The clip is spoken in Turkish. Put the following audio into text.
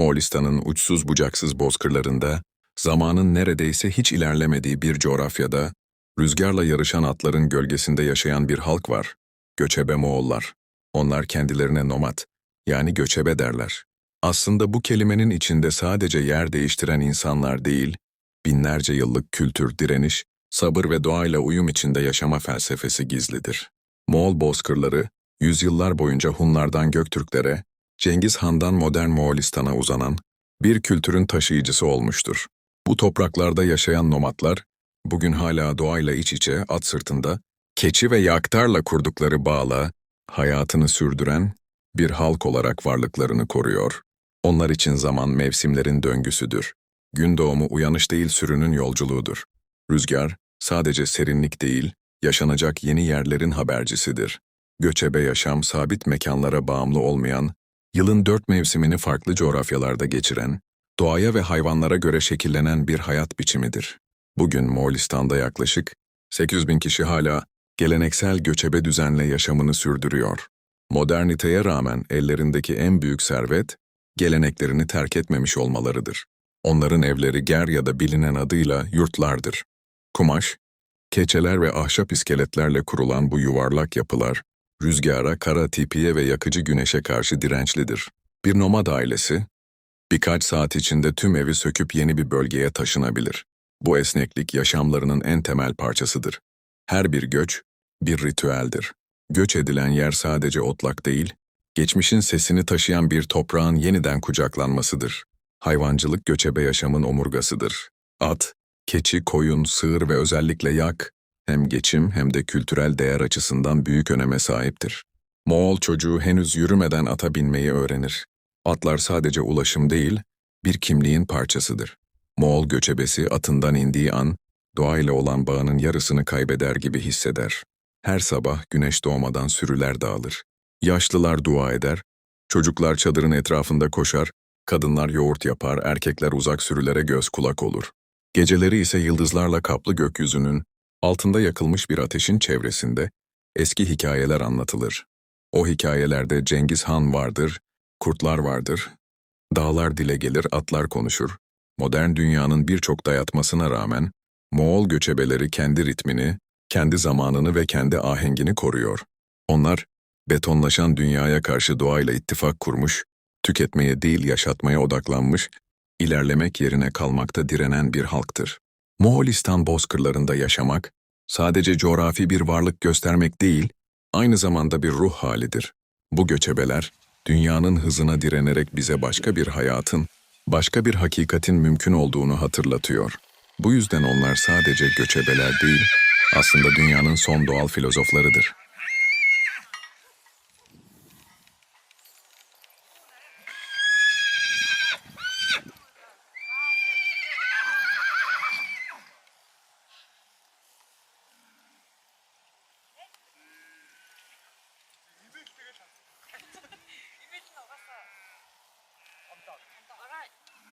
Moğolistan'ın uçsuz bucaksız bozkırlarında, zamanın neredeyse hiç ilerlemediği bir coğrafyada, rüzgarla yarışan atların gölgesinde yaşayan bir halk var. Göçebe Moğollar. Onlar kendilerine nomad, yani göçebe derler. Aslında bu kelimenin içinde sadece yer değiştiren insanlar değil, binlerce yıllık kültür, direniş, sabır ve doğayla uyum içinde yaşama felsefesi gizlidir. Moğol bozkırları, yüzyıllar boyunca Hunlardan Göktürklere, Cengiz Han'dan modern Moğolistan'a uzanan bir kültürün taşıyıcısı olmuştur. Bu topraklarda yaşayan nomadlar, bugün hala doğayla iç içe, at sırtında, keçi ve yaktarla kurdukları bağla, hayatını sürdüren bir halk olarak varlıklarını koruyor. Onlar için zaman mevsimlerin döngüsüdür. Gün doğumu uyanış değil sürünün yolculuğudur. Rüzgar, sadece serinlik değil, yaşanacak yeni yerlerin habercisidir. Göçebe yaşam sabit mekanlara bağımlı olmayan, yılın dört mevsimini farklı coğrafyalarda geçiren, doğaya ve hayvanlara göre şekillenen bir hayat biçimidir. Bugün Moğolistan'da yaklaşık 800 bin kişi hala geleneksel göçebe düzenle yaşamını sürdürüyor. Moderniteye rağmen ellerindeki en büyük servet, geleneklerini terk etmemiş olmalarıdır. Onların evleri ger ya da bilinen adıyla yurtlardır. Kumaş, keçeler ve ahşap iskeletlerle kurulan bu yuvarlak yapılar, rüzgara, kara tipiye ve yakıcı güneşe karşı dirençlidir. Bir nomad ailesi, birkaç saat içinde tüm evi söküp yeni bir bölgeye taşınabilir. Bu esneklik yaşamlarının en temel parçasıdır. Her bir göç, bir ritüeldir. Göç edilen yer sadece otlak değil, geçmişin sesini taşıyan bir toprağın yeniden kucaklanmasıdır. Hayvancılık göçebe yaşamın omurgasıdır. At, keçi, koyun, sığır ve özellikle yak, hem geçim hem de kültürel değer açısından büyük öneme sahiptir. Moğol çocuğu henüz yürümeden ata binmeyi öğrenir. Atlar sadece ulaşım değil, bir kimliğin parçasıdır. Moğol göçebesi atından indiği an, doğayla olan bağının yarısını kaybeder gibi hisseder. Her sabah güneş doğmadan sürüler dağılır. Yaşlılar dua eder, çocuklar çadırın etrafında koşar, kadınlar yoğurt yapar, erkekler uzak sürülere göz kulak olur. Geceleri ise yıldızlarla kaplı gökyüzünün, altında yakılmış bir ateşin çevresinde eski hikayeler anlatılır. O hikayelerde Cengiz Han vardır, kurtlar vardır, dağlar dile gelir, atlar konuşur. Modern dünyanın birçok dayatmasına rağmen Moğol göçebeleri kendi ritmini, kendi zamanını ve kendi ahengini koruyor. Onlar, betonlaşan dünyaya karşı doğayla ittifak kurmuş, tüketmeye değil yaşatmaya odaklanmış, ilerlemek yerine kalmakta direnen bir halktır. Moğolistan bozkırlarında yaşamak, sadece coğrafi bir varlık göstermek değil, aynı zamanda bir ruh halidir. Bu göçebeler, dünyanın hızına direnerek bize başka bir hayatın, başka bir hakikatin mümkün olduğunu hatırlatıyor. Bu yüzden onlar sadece göçebeler değil, aslında dünyanın son doğal filozoflarıdır.